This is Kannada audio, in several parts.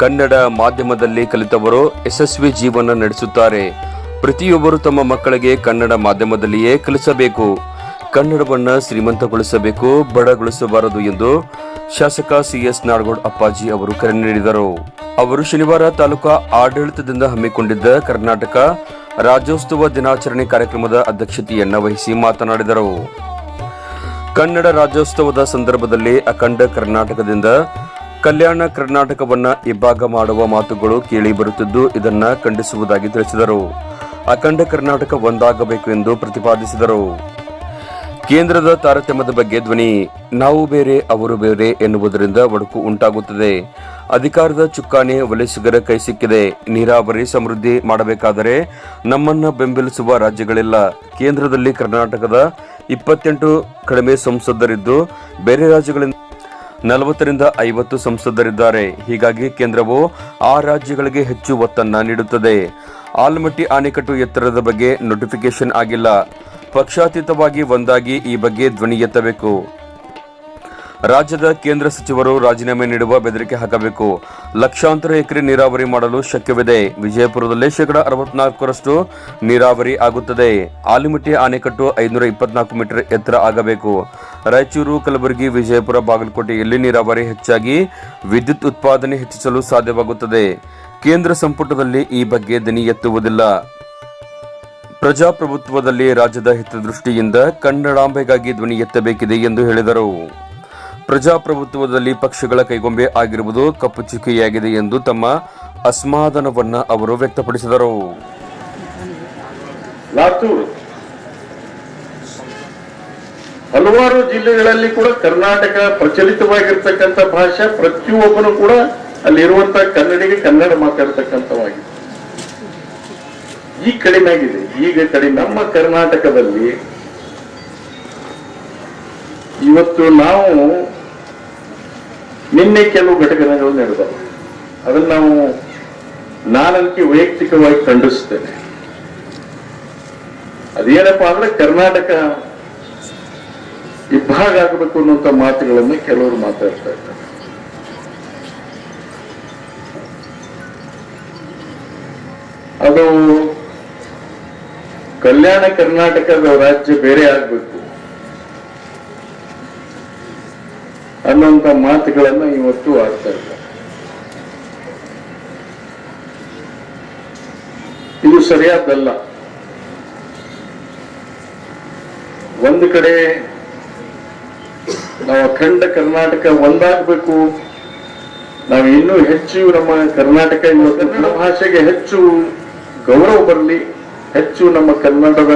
ಕನ್ನಡ ಮಾಧ್ಯಮದಲ್ಲಿ ಕಲಿತವರು ಯಶಸ್ವಿ ಜೀವನ ನಡೆಸುತ್ತಾರೆ. ಪ್ರತಿಯೊಬ್ಬರು ತಮ್ಮ ಮಕ್ಕಳಿಗೆ ಕನ್ನಡ ಮಾಧ್ಯಮದಲ್ಲಿಯೇ ಕಲಿಸಬೇಕು. ಕನ್ನಡವನ್ನು ಶ್ರೀಮಂತಗೊಳಿಸಬೇಕು, ಬಡಗೊಳಿಸಬಾರದು ಎಂದು ಶಾಸಕ ಸಿ ಎಸ್ ನಾಡಗೌಡ ಅಪ್ಪಾಜಿ ಅವರು ಕರೆ ನೀಡಿದರು. ಅವರು ಶನಿವಾರ ತಾಲೂಕಾ ಆಡಳಿತದಿಂದ ಹಮ್ಮಿಕೊಂಡಿದ್ದ ಕರ್ನಾಟಕ ರಾಜ್ಯೋತ್ಸವ ದಿನಾಚರಣೆ ಕಾರ್ಯಕ್ರಮದ ಅಧ್ಯಕ್ಷತೆಯನ್ನ ವಹಿಸಿ ಮಾತನಾಡಿದರು. ಕನ್ನಡ ರಾಜ್ಯೋತ್ಸವದ ಸಂದರ್ಭದಲ್ಲಿ ಅಖಂಡ ಕರ್ನಾಟಕದಿಂದ ಕಲ್ಯಾಣ ಕರ್ನಾಟಕವನ್ನ ಇಬ್ಬಾಗ ಮಾಡುವ ಮಾತುಗಳು ಕೇಳಿ ಬರುತ್ತಿದ್ದು ಇದನ್ನ ಖಂಡಿಸುವುದಾಗಿ ತಿಳಿಸಿದರು. ಅಖಂಡ ಕರ್ನಾಟಕ ಒಂದಾಗಬೇಕು ಎಂದು ಪ್ರತಿಪಾದಿಸಿದರು. ಕೇಂದ್ರದ ತಾರತಮ್ಯದ ಬಗ್ಗೆ ಧ್ವನಿ, ನಾವು ಬೇರೆ, ಅವರು ಬೇರೆ ಎನ್ನುವುದರಿಂದ ಒಡಕು ಉಂಟಾಗುತ್ತದೆ. ಅಧಿಕಾರದ ಚುಕ್ಕಾಣಿ ವಲಸಿಗರ ಕೈ ಸಿಕ್ಕಿದೆ. ನೀರಾವರಿ ಸಮೃದ್ಧಿ ಮಾಡಬೇಕಾದರೆ ನಮ್ಮನ್ನ ಬೆಂಬಲಿಸುವ ರಾಜ್ಯಗಳಿಲ್ಲ. ಕೇಂದ್ರದಲ್ಲಿ ಕರ್ನಾಟಕದ ಇಪ್ಪತ್ತೆಂಟು ಕಡಿಮೆ ಸಂಸದರಿದ್ದು ಬೇರೆ ರಾಜ್ಯಗಳಿಂದ ನಲವತ್ತರಿಂದ ಐವತ್ತು ಸಂಸದರಿದ್ದಾರೆ. ಹೀಗಾಗಿ ಕೇಂದ್ರವು ಆ ರಾಜ್ಯಗಳಿಗೆ ಹೆಚ್ಚು ಒತ್ತನ್ನ ನೀಡುತ್ತದೆ. ಆಲಮಟ್ಟಿ ಅಣೆಕಟ್ಟು ಎತ್ತರದ ಬಗ್ಗೆ ನೋಟಿಫಿಕೇಶನ್ ಆಗಿಲ್ಲ. ಪಕ್ಷಾತೀತವಾಗಿ ಒಂದಾಗಿ ಈ ಬಗ್ಗೆ ಧ್ವನಿ ಎತ್ತಬೇಕು. ರಾಜ್ಯದ ಕೇಂದ್ರ ಸಚಿವರು ರಾಜೀನಾಮೆ ನೀಡುವ ಬೆದರಿಕೆ ಹಾಕಬೇಕು. ಲಕ್ಷಾಂತರ ಎಕರೆ ನೀರಾವರಿ ಮಾಡಲು ಶಕ್ಯವಿದೆ. ವಿಜಯಪುರದಲ್ಲಿ ಶೇಕಡಾ ಅರವತ್ನಾಲ್ಕರಷ್ಟು ನೀರಾವರಿ ಆಗುತ್ತದೆ. ಆಲಿಮಟ್ಟಿ ಅಣೆಕಟ್ಟು ಐನೂರ ಇಪ್ಪತ್ನಾಲ್ಕು ಮೀಟರ್ ಎತ್ತರ ಆಗಬೇಕು. ರಾಯಚೂರು, ಕಲಬುರಗಿ, ವಿಜಯಪುರ ಬಾಗಲಕೋಟೆಯಲ್ಲಿ ನೀರಾವರಿ ಹೆಚ್ಚಾಗಿ ವಿದ್ಯುತ್ ಉತ್ಪಾದನೆ ಹೆಚ್ಚಿಸಲು ಸಾಧ್ಯವಾಗುತ್ತದೆ. ಕೇಂದ್ರ ಸಂಪುಟದಲ್ಲಿ ಈ ಬಗ್ಗೆ ದನಿ ಎತ್ತುವುದಿಲ್ಲ. ಪ್ರಜಾಪ್ರಭುತ್ವದಲ್ಲಿ ರಾಜ್ಯದ ಹಿತದೃಷ್ಟಿಯಿಂದ ಕನ್ನಡಾಂಬೆಗಾಗಿ ಧ್ವನಿ ಎತ್ತಬೇಕಿದೆ ಎಂದು ಹೇಳಿದರು. ಪ್ರಜಾಪ್ರಭುತ್ವದಲ್ಲಿ ಪಕ್ಷಗಳ ಕೈಗೊಂಬೆ ಆಗಿರುವುದು ಕಪ್ಪು ಚುಕ್ಕಿಯಾಗಿದೆ ಎಂದು ತಮ್ಮ ಅಸ್ಮಾದನವನ್ನು ಅವರು ವ್ಯಕ್ತಪಡಿಸಿದರು. ಹಲವಾರು ಜಿಲ್ಲೆಗಳಲ್ಲಿ ಕೂಡ ಕರ್ನಾಟಕ ಪ್ರಚಲಿತವಾಗಿರ್ತಕ್ಕಂಥ ಭಾಷೆ, ಪ್ರತಿಯೊಬ್ಬನು ಕೂಡ ಅಲ್ಲಿರುವಂತ ಕನ್ನಡಿಗೆ ಕನ್ನಡ ಮಾತಾಡ್ತಕ್ಕಂಥವಾಗಿದೆ. ಈ ಕಡಿಮೆ ಆಗಿದೆ. ಈಗ ಕಡಿಮೆ ನಮ್ಮ ಕರ್ನಾಟಕದಲ್ಲಿ ಇವತ್ತು ನಾವು ನಿನ್ನೆ ಕೆಲವು ಘಟಕಗಳು ನಡೆದವು. ಅದನ್ನ ನಾವು ನಾನಂತೆ ವೈಯಕ್ತಿಕವಾಗಿ ಖಂಡಿಸ್ತೇನೆ ಅದೇನಪ್ಪಾ ಅಂದ್ರೆ ಕರ್ನಾಟಕ ಇಬ್ಬಾಗ ಆಗಬೇಕು ಅನ್ನುವಂತ ಮಾತುಗಳನ್ನು ಕೆಲವರು ಮಾತಾಡ್ತಾ ಇದ್ದಾರೆ. ಅದು ಕಲ್ಯಾಣ ಕರ್ನಾಟಕದ ರಾಜ್ಯ ಬೇರೆ ಆಗ್ಬೇಕು ಅನ್ನುವಂತ ಮಾತುಗಳನ್ನ ಇವತ್ತು ಆಡ್ತಾ ಇದ್ದಾರೆ. ಇದು ಸರಿಯಾದಲ್ಲ. ಒಂದು ಕಡೆ ನಾವು ಅಖಂಡ ಕರ್ನಾಟಕ ಒಂದಾಗಬೇಕು. ನಾವು ಇನ್ನೂ ಹೆಚ್ಚು ನಮ್ಮ ಕರ್ನಾಟಕ ಕನ್ನಡ ಭಾಷೆಗೆ ಹೆಚ್ಚು ಗೌರವ ಬರಲಿ, ಹೆಚ್ಚು ನಮ್ಮ ಕನ್ನಡದ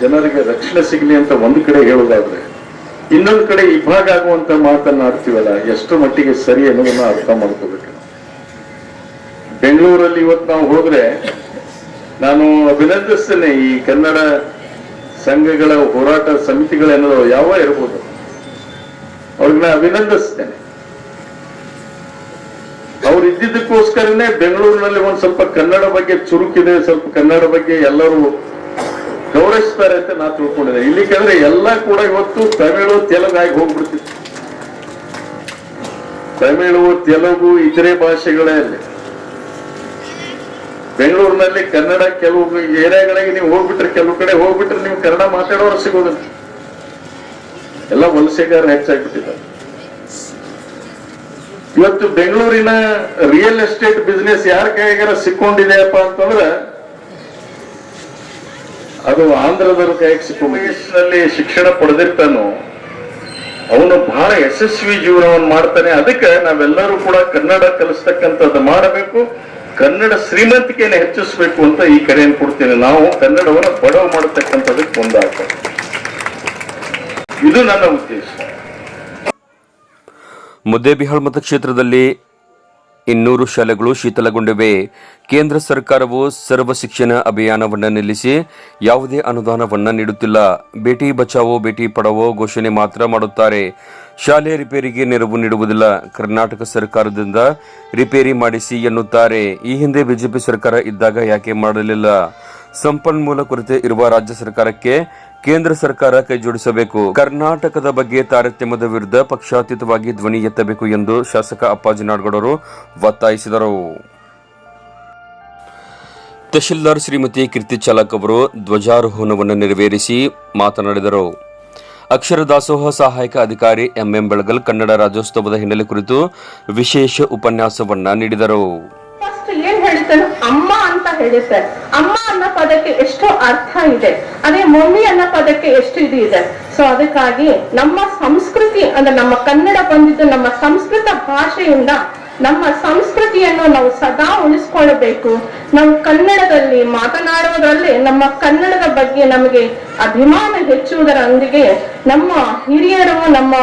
ಜನರಿಗೆ ರಕ್ಷಣೆ ಸಿಗಲಿ ಅಂತ ಒಂದು ಕಡೆ ಹೇಳೋದಾದ್ರೆ ಇನ್ನೊಂದು ಕಡೆ ಇಬ್ಬಾಗ ಆಗುವಂತ ಮಾತನ್ನ ಆಡ್ತೀವಲ್ಲ, ಎಷ್ಟು ಮಟ್ಟಿಗೆ ಸರಿ ಅನ್ನೋದನ್ನ ಅರ್ಥ ಮಾಡ್ಕೋಬೇಕು. ಬೆಂಗಳೂರಲ್ಲಿ ಇವತ್ತು ನಾವು ಹೋದ್ರೆ, ನಾನು ಅಭಿನಂದಿಸ್ತೇನೆ ಈ ಕನ್ನಡ ಸಂಘಗಳ ಹೋರಾಟ ಸಮಿತಿಗಳೇನೋ ಯಾವ ಇರ್ಬೋದು. ಅವ್ರನ್ನ ಅಭಿನಂದಿಸ್ತೇನೆ. ಅವ್ರು ಇದ್ದಿದ್ದಕ್ಕೋಸ್ಕರನೇ ಬೆಂಗಳೂರಿನಲ್ಲಿ ಒಂದು ಸ್ವಲ್ಪ ಕನ್ನಡ ಬಗ್ಗೆ ಚುರುಕಿದೆ, ಸ್ವಲ್ಪ ಕನ್ನಡ ಬಗ್ಗೆ ಎಲ್ಲರೂ ಗೌರವಿಸ್ತಾರೆ ಅಂತ ನಾ ತಿಳ್ಕೊಂಡಿದ್ದೆ ಇಲ್ಲಿ ಕಂದ್ರೆ ಎಲ್ಲ ಕೂಡ ಇವತ್ತು ತಮಿಳು, ತೆಲುಗು ಆಗಿ ಹೋಗ್ಬಿಡ್ತಿತ್ತು. ತಮಿಳು, ತೆಲುಗು, ಇತರೆ ಭಾಷೆಗಳೇ ಅಲ್ಲಿ. ಬೆಂಗಳೂರಿನಲ್ಲಿ ಕನ್ನಡ ಕೆಲವು ಏರಿಯಾಗಳಿಗೆ ನೀವು ಹೋಗ್ಬಿಟ್ರೆ, ಕೆಲವು ಕಡೆ ಹೋಗ್ಬಿಟ್ರೆ ನೀವು ಕನ್ನಡ ಮಾತಾಡೋರು ಸಿಗೋದಿಲ್ಲ. ಎಲ್ಲ ವಲಸೆಗಾರ ಹೆಚ್ಚಾಗ್ಬಿಟ್ಟಿದ್ದಾರೆ ಇವತ್ತು ಬೆಂಗಳೂರಿನ ರಿಯಲ್ ಎಸ್ಟೇಟ್ ಬಿಸ್ನೆಸ್ ಯಾರ ಕೈಗಾರ ಸಿಕ್ಕೊಂಡಿದೆಯಪ್ಪ ಅಂತಂದ್ರೆ ಅದು ಆಂಧ್ರದವ್ರ ಕೈಗೆ ಸಿಕ್ಕೊಂಡ್ನಲ್ಲಿ ಶಿಕ್ಷಣ ಪಡೆದಿರ್ತಾನೋ, ಅವನು ಬಹಳ ಯಶಸ್ವಿ ಜೀವನವನ್ನು ಮಾಡ್ತಾನೆ. ಅದಕ್ಕೆ ನಾವೆಲ್ಲರೂ ಕೂಡ ಕನ್ನಡ ಕಲಿಸ್ತಕ್ಕಂಥದ್ದು ಮಾಡಬೇಕು. ಕನ್ನಡ ಶ್ರೀಮಂತಿಕೆಯನ್ನು ಹೆಚ್ಚಿಸಬೇಕು ಅಂತ ಈ ಕರೆಯನ್ನು ಕೊಡ್ತೀನಿ. ನಾವು ಕನ್ನಡವನ್ನು ಬಡವ ಮಾಡತಕ್ಕಂಥದಕ್ಕೆ ಮುಂದಾಗ್ತದೆ ಇದು ನನ್ನ ಉದ್ದೇಶ. ಮುದ್ದೇಬಿಹಾಳ್ ಮತಕ್ಷೇತ್ರದಲ್ಲಿ ಇನ್ನೂರು ಶಾಲೆಗಳು ಶೀತಲಗೊಂಡಿವೆ. ಕೇಂದ್ರ ಸರ್ಕಾರವು ಸರ್ವ ಶಿಕ್ಷಣ ಅಭಿಯಾನವನ್ನು ನಿಲ್ಲಿಸಿ ಯಾವುದೇ ಅನುದಾನವನ್ನು ನೀಡುತ್ತಿಲ್ಲ. ಬೇಟಿ ಬಚಾವೋ, ಬೇಟಿ ಪಡವೋ ಘೋಷಣೆ ಮಾತ್ರ ಮಾಡುತ್ತಾರೆ. ಶಾಲೆ ರಿಪೇರಿಗೆ ನೆರವು ನೀಡುವುದಿಲ್ಲ. ಕರ್ನಾಟಕ ಸರ್ಕಾರದಿಂದ ರಿಪೇರಿ ಮಾಡಿಸಿ ಎನ್ನುತ್ತಾರೆ. ಈ ಹಿಂದೆ ಬಿಜೆಪಿ ಸರ್ಕಾರ ಇದ್ದಾಗ ಯಾಕೆ ಮಾಡಲಿಲ್ಲ? ಸಂಪನ್ಮೂಲ ಕೊರತೆ ಇರುವ ರಾಜ್ಯ ಸರ್ಕಾರಕ್ಕೆ ಕೇಂದ್ರ ಸರ್ಕಾರ ಕೈಜೋಡಿಸಬೇಕು ಕರ್ನಾಟಕದ ಬಗ್ಗೆ ತಾರತಮ್ಯದ ವಿರುದ್ಧ ಪಕ್ಷಾತೀತವಾಗಿ ಧ್ವನಿ ಎತ್ತಬೇಕು ಎಂದು ಶಾಸಕ ಅಪ್ಪಾಜಿ ನಾಡಗೌಡರು ಒತ್ತಾಯಿಸಿದರು. ತಹಶೀಲ್ದಾರ್ ಶ್ರೀಮತಿ ಕೀರ್ತಿ ಚಾಲಕ್ ಅವರು ಧ್ವಜಾರೋಹಣವನ್ನು ನೆರವೇರಿಸಿ ಮಾತನಾಡಿದರು. ಅಕ್ಷರ ದಾಸೋಹ ಸಹಾಯಕ ಅಧಿಕಾರಿ ಎಂಎಂ ಬೆಳಗಲ್ ಕನ್ನಡ ರಾಜ್ಯೋತ್ಸವದ ಹಿನ್ನೆಲೆ ಕುರಿತು ವಿಶೇಷ ಉಪನ್ಯಾಸವನ್ನ ನೀಡಿದರು. ಫಸ್ಟ್ ಸರ್ ಅಮ್ಮ ಅನ್ನೋ ಪದಕ್ಕೆ ಎಷ್ಟು ಅರ್ಥ ಇದೆ. ಅದೇ ಮಮ್ಮಿ ಅನ್ನೋ ಪದಕ್ಕೆ ಎಷ್ಟು ಇದು ಇದೆ. ಸೊ ಅದಕ್ಕಾಗಿ ನಮ್ಮ ಸಂಸ್ಕೃತಿ, ಅಂದ್ರೆ ನಮ್ಮ ಕನ್ನಡ ಬಂದಿದ್ದು ನಮ್ಮ ಸಂಸ್ಕೃತ ಭಾಷೆಯಿಂದ ನಮ್ಮ ಸಂಸ್ಕೃತಿಯನ್ನು ನಾವು ಸದಾ ಉಳಿಸ್ಕೊಳ್ಬೇಕು. ನಾವು ಕನ್ನಡದಲ್ಲಿ ಮಾತನಾಡುವುದರಲ್ಲಿ ನಮ್ಮ ಕನ್ನಡದ ಬಗ್ಗೆ ನಮಗೆ ಅಭಿಮಾನ ಹೆಚ್ಚುವುದರೊಂದಿಗೆ ನಮ್ಮ ಹಿರಿಯರು, ನಮ್ಮ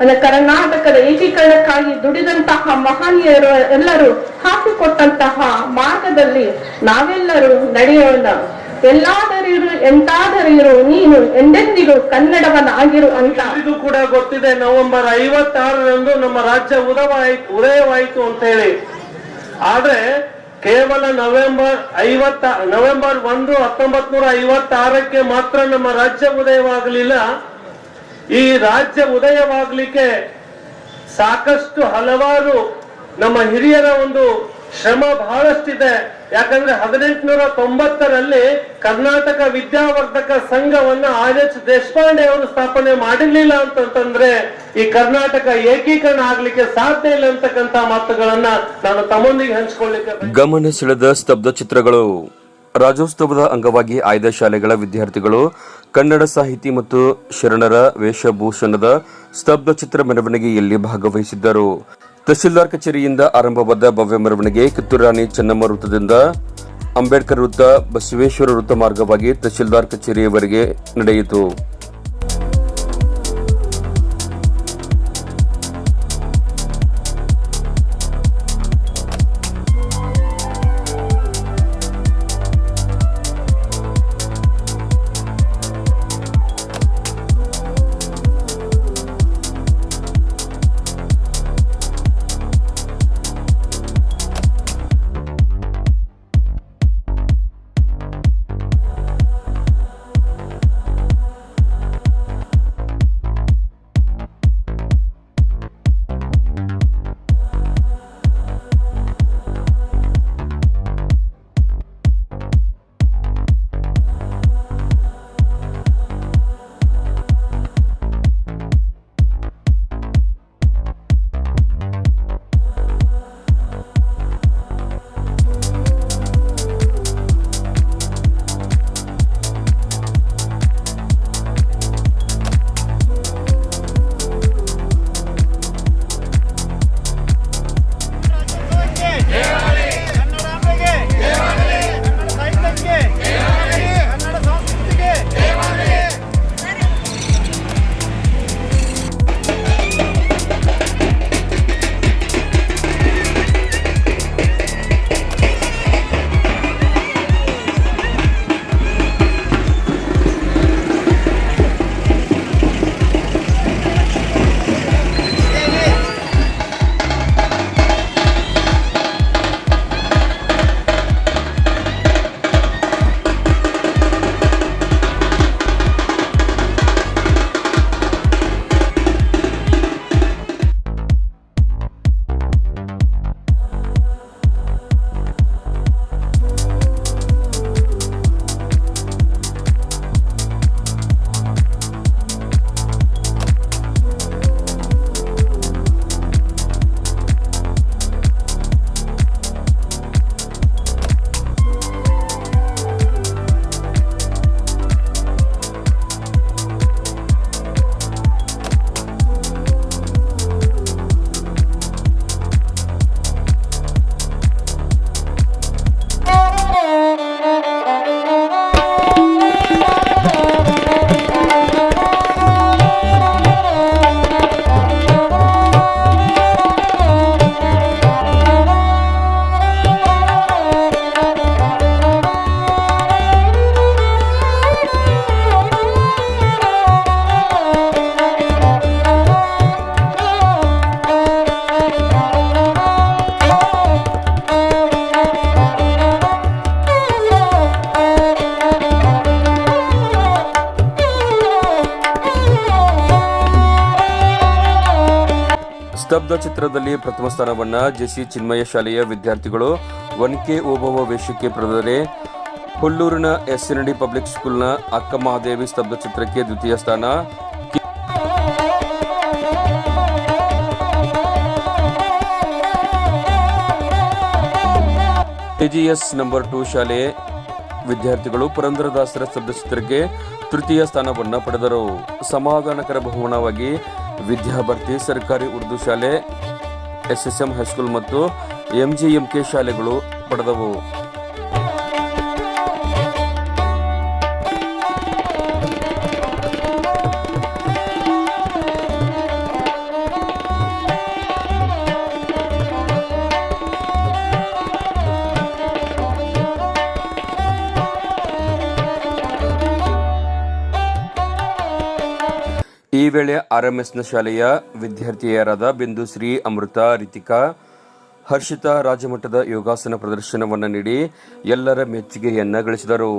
ಅಂದ್ರೆ ಕರ್ನಾಟಕದ ಏಕೀಕರಣಕ್ಕಾಗಿ ದುಡಿದಂತಹ ಮಹನೀಯರು ಎಲ್ಲರೂ ಹಾಕಿಕೊಟ್ಟಂತಹ ಮಾರ್ಗದಲ್ಲಿ ನಾವೆಲ್ಲರೂ ನಡೆಯೋಣ. ಎಲ್ಲಾದರಿರು, ಎಂತಾದರಿರು, ನೀನು ಎಂದೆಂದಿಗೂ ಕನ್ನಡವನಾಗಿರು ಅಂತ. ಇದು ಕೂಡ ಗೊತ್ತಿದೆ, ನವೆಂಬರ್ ಐವತ್ತಾರರಂದು ನಮ್ಮ ರಾಜ್ಯ ಉದಯವಾಯಿತು ಉದಯವಾಯಿತು ಅಂತ ಹೇಳಿ ಆದ್ರೆ ಕೇವಲ ನವೆಂಬರ್ ಐವತ್ತ, ನವೆಂಬರ್ ಒಂದು ಹತ್ತೊಂಬತ್ ನೂರ ಐವತ್ತಾರಕ್ಕೆ ಮಾತ್ರ ನಮ್ಮ ರಾಜ್ಯ ಉದಯವಾಗಲಿಲ್ಲ. ಈ ರಾಜ್ಯ ಉದಯವಾಗಲಿಕ್ಕೆ ಸಾಕಷ್ಟು ಹಲವಾರು ನಮ್ಮ ಹಿರಿಯರ ಒಂದು ಶ್ರಮ ಬಹಳಷ್ಟಿದೆ ಯಾಕಂದ್ರೆ ಹದಿನೆಂಟುನೂರ ತೊಂಬತ್ತರಲ್ಲಿ ಕರ್ನಾಟಕ ವಿದ್ಯಾವರ್ಧಕ ಸಂಘವನ್ನ ಆರ್ ಎಚ್ ದೇಶಪಾಂಡೆ ಅವರು ಸ್ಥಾಪನೆ ಮಾಡಿರ್ಲಿಲ್ಲ ಅಂತಂತಂದ್ರೆ ಈ ಕರ್ನಾಟಕ ಏಕೀಕರಣ ಆಗ್ಲಿಕ್ಕೆ ಸಾಧ್ಯ ಇಲ್ಲ ಅಂತಕ್ಕಂತ ಮಾತುಗಳನ್ನ ನಾನು ತಮ್ಮೊಂದಿಗೆ ಹಂಚಿಕೊಳ್ಳಿಕ್ಕೆ. ಗಮನ ಸೆಳೆದ ಸ್ತಬ್ಧ ಚಿತ್ರಗಳು ರಾಜ್ಯೋತ್ಸವದ ಅಂಗವಾಗಿ ಆಯ್ದ ಶಾಲೆಗಳ ವಿದ್ಯಾರ್ಥಿಗಳು ಕನ್ನಡ ಸಾಹಿತಿ ಮತ್ತು ಶರಣರ ವೇಷಭೂಷಣದ ಸ್ತಬ್ಧ ಚಿತ್ರ ಮೆರವಣಿಗೆಯಲ್ಲಿ ಭಾಗವಹಿಸಿದ್ದರು. ತಹಶೀಲ್ದಾರ್ ಕಚೇರಿಯಿಂದ ಆರಂಭವಾದ ಭವ್ಯ ಮೆರವಣಿಗೆ ಕಿತ್ತೂರು ರಾಣಿ ಚೆನ್ನಮ್ಮ ವೃತ್ತದಿಂದ ಅಂಬೇಡ್ಕರ್ ವೃತ್ತ ಬಸವೇಶ್ವರ ವೃತ್ತ ಮಾರ್ಗವಾಗಿ ತಹಶೀಲ್ದಾರ್ ಕಚೇರಿಯವರೆಗೆ ನಡೆಯಿತು. ಸ್ತಬ್ಧ ಚಿತ್ರದಲ್ಲಿ ಪ್ರಥಮ ಸ್ಥಾನವನ್ನ ಜೆಸಿ ಚಿನ್ಮಯ ಶಾಲೆಯ ವಿದ್ಯಾರ್ಥಿಗಳು ಒನ್ ಕೆ ಓಬವ್ವ ವೇಷಕ್ಕೆ ಪ್ರದರೆ. ಹುಲ್ಲೂರಿನ ಎಸ್ಎನ್ಡಿ ಪಬ್ಲಿಕ್ ಸ್ಕೂಲ್ನ ಅಕ್ಕ ಮಹಾದೇವಿ ಸ್ತಬ್ಧ ಚಿತ್ರಕ್ಕೆ ದ್ವಿತೀಯ ಸ್ಥಾನ. ಕೆಜಿಎಸ್ ನಂಬರ್ ಟು ಶಾಲೆ ವಿದ್ಯಾರ್ಥಿಗಳು ಪುರಂದರದಾಸರ ಸ್ತಬ್ಧ ಚಿತ್ರಕ್ಕೆ ತೃತೀಯ ಸ್ಥಾನವನ್ನು ಪಡೆದರು. ಸಮಾಧಾನಕರ ಬಹುಮಾನವಾಗಿ ವಿದ್ಯಾಭರ್ತಿ ಸರ್ಕಾರಿ ಉರ್ದು ಶಾಲೆ ಎಸ್ಎಸ್ಎಂ ಹೈಸ್ಕೂಲ್ ಮತ್ತು ಎಂಜಿಎಂಕೆ ಶಾಲೆಗಳು ಪಡೆದವು. ಈ ವೇಳೆ ಆರ್ಎಂಎಸ್ನ ಶಾಲೆಯ ವಿದ್ಯಾರ್ಥಿಯರಾದ ಬಿಂದುಶ್ರೀ ಅಮೃತ, ರಿತಿಕಾ, ಹರ್ಷಿತಾ ರಾಜಮಟ್ಟದ ಯೋಗಾಸನ ಪ್ರದರ್ಶನವನ್ನು ನೀಡಿ ಎಲ್ಲರ ಮೆಚ್ಚುಗೆಯನ್ನು ಗಳಿಸಿದರು.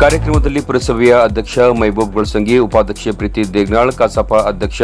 ಕಾರ್ಯಕ್ರಮದಲ್ಲಿ ಪುರಸಭೆಯ ಅಧ್ಯಕ್ಷ ಮೈಬೂಬ್ ಗೊಳಸಂಗಿ ಉಪಾಧ್ಯಕ್ಷೆ ಪ್ರೀತಿ ದೇಗ್ನಾಳ್, ಕಸಾಪ ಅಧ್ಯಕ್ಷ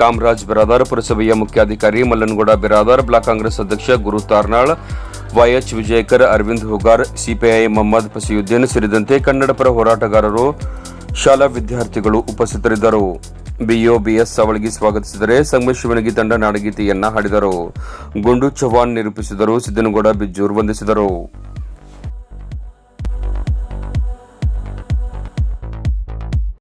ಕಾಮರಾಜ್ ಬಿರಾದಾರ್, ಪುರಸಭೆಯ ಮುಖ್ಯಾಧಿಕಾರಿ ಮಲ್ಲನಗೌಡ ಬಿರಾದಾರ್, ಬ್ಲಾಕ್ ಕಾಂಗ್ರೆಸ್ ಅಧ್ಯಕ್ಷ ಗುರು ತಾರ್ನಾಳ್, ವೈಎಚ್ ವಿಜಯಕರ್ ಅರವಿಂದ್ ಹುಗಾರ್, ಸಿಪಿಐ ಮೊಹಮ್ಮದ್ ಫಸಿಯುದ್ದೀನ್ ಸೇರಿದಂತೆ ಕನ್ನಡಪರ ಹೋರಾಟಗಾರರು, ಶಾಲಾ ವಿದ್ಯಾರ್ಥಿಗಳು ಉಪಸ್ಥಿತರಿದ್ದರು. ಬಿಒ ಬಿಎಸ್ ಸವಳಗಿ ಸ್ವಾಗತಿಸಿದರೆ ಶಿವನಗಿ ತಂಡ ನಾಡಗೀತೆಯನ್ನ ಹಾಡಿದರು. ಗುಂಡು ಚವ್ಹಾಣ್ ನಿರೂಪಿಸಿದರು, ಸಿದ್ದನಗೌಡ ಬಿಜ್ಜೂರ್ ವಂದಿಸಿದರು.